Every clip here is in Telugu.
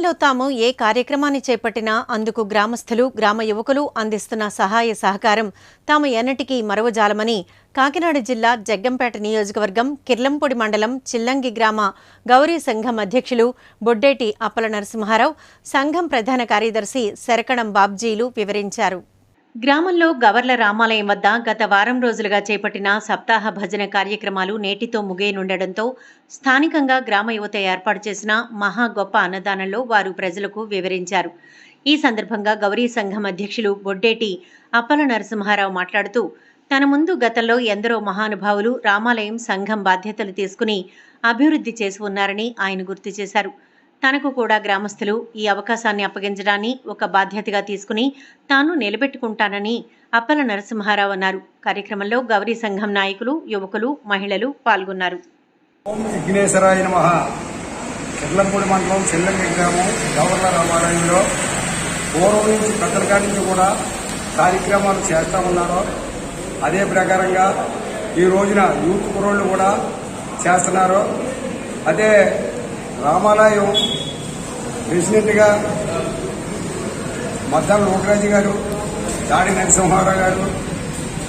గ్రామంలో తాము ఏ కార్యక్రమాన్ని చేపట్టినా అందుకు గ్రామస్తులు గ్రామ యువకులు అందిస్తున్న సహాయ సహకారం తాము ఎన్నటికీ మరవజాలమని కాకినాడ జిల్లా జగ్గంపేట నియోజకవర్గం కిర్లంపొడి మండలం చిల్లంగి గ్రామ గౌరీ సంఘం అధ్యక్షులు బొడ్డేటి అప్పల నరసింహారావు సంఘం ప్రధాన కార్యదర్శి శరకణం బాబ్జీలు వివరించారు. గ్రామంలో గవర్ల రామాలయం వద్ద గత వారం రోజులుగా చేపట్టిన సప్తాహ భజన కార్యక్రమాలు నేటితో ముగియనుండడంతో స్థానికంగా గ్రామ యువత ఏర్పాటు చేసిన మహా గొప్ప అన్నదానంలో వారు ప్రజలకు వివరించారు. ఈ సందర్భంగా గౌరీ సంఘం అధ్యక్షులు బొడ్డేటి అప్పల నరసింహారావు మాట్లాడుతూ తన ముందు గతంలో ఎందరో మహానుభావులు రామాలయం సంఘం బాధ్యతలు తీసుకుని అభివృద్ధి చేసి ఉన్నారని ఆయన గుర్తు చేశారు. తనకు కూడా గ్రామస్తులు ఈ అవకాశాన్ని అప్పగించడాన్ని ఒక బాధ్యతగా తీసుకుని తాను నిలబెట్టుకుంటానని అప్పల నరసింహారావు అన్నారు. కార్యక్రమంలో గౌరీ సంఘం నాయకులు యువకులు మహిళలు పాల్గొన్నారు. విఘ్నేశ్వరాయ నమ. మండలం చెల్లంగి గ్రామం పూర్వం నుంచి పెద్దల నుంచి కూడా కార్యక్రమాలు చేస్తూ ఉన్నారు. అదే ప్రకారంగా ఈ రోజున యూత్ కుర్రోళ్ళు కూడా చేస్తున్నారు. అదే రామాలయం ప్రెసిడెంట్గా మద్దాల లోకరాజు గారు దాడి నరసింహారావు గారు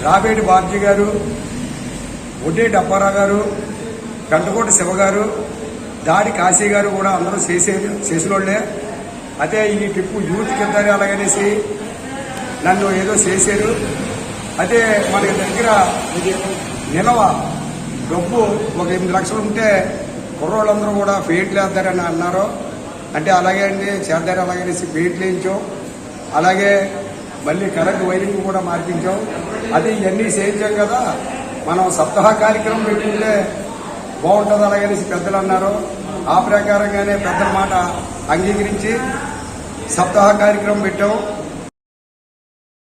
రాబేటి బాబ్జీ గారు ఒడ్డేటి అప్పారావు గారు గంటకోటి శివ గారు దాడి కాశీ గారు కూడా అందరూ చేసే చేసిన వాళ్ళే అదే ఈ ట్రిప్పు యూత్ కింద అలాగనేసి నన్ను ఏదో చేశారు. అదే మన దగ్గర నిలవ డబ్బు ఒక ఎనిమిది లక్షలు ఉంటే కుర్రోళ్ళందరూ కూడా ఫెయిట్లు వేద్దారని అన్నారు. అంటే అలాగే అండి చేద్దారు అలాగనేసి ఫెయిట్లు వేయించాం. అలాగే మళ్ళీ కరెంట్ వైరింగ్ కూడా మార్పించాం. అది ఇవన్నీ చేయించాం కదా మనం సప్తాహ కార్యక్రమం పెట్టింటే బాగుంటుంది అలాగనేసి పెద్దలు అన్నారు. ఆ ప్రకారంగానే పెద్దల మాట అంగీకరించి సప్తాహ కార్యక్రమం పెట్టాం.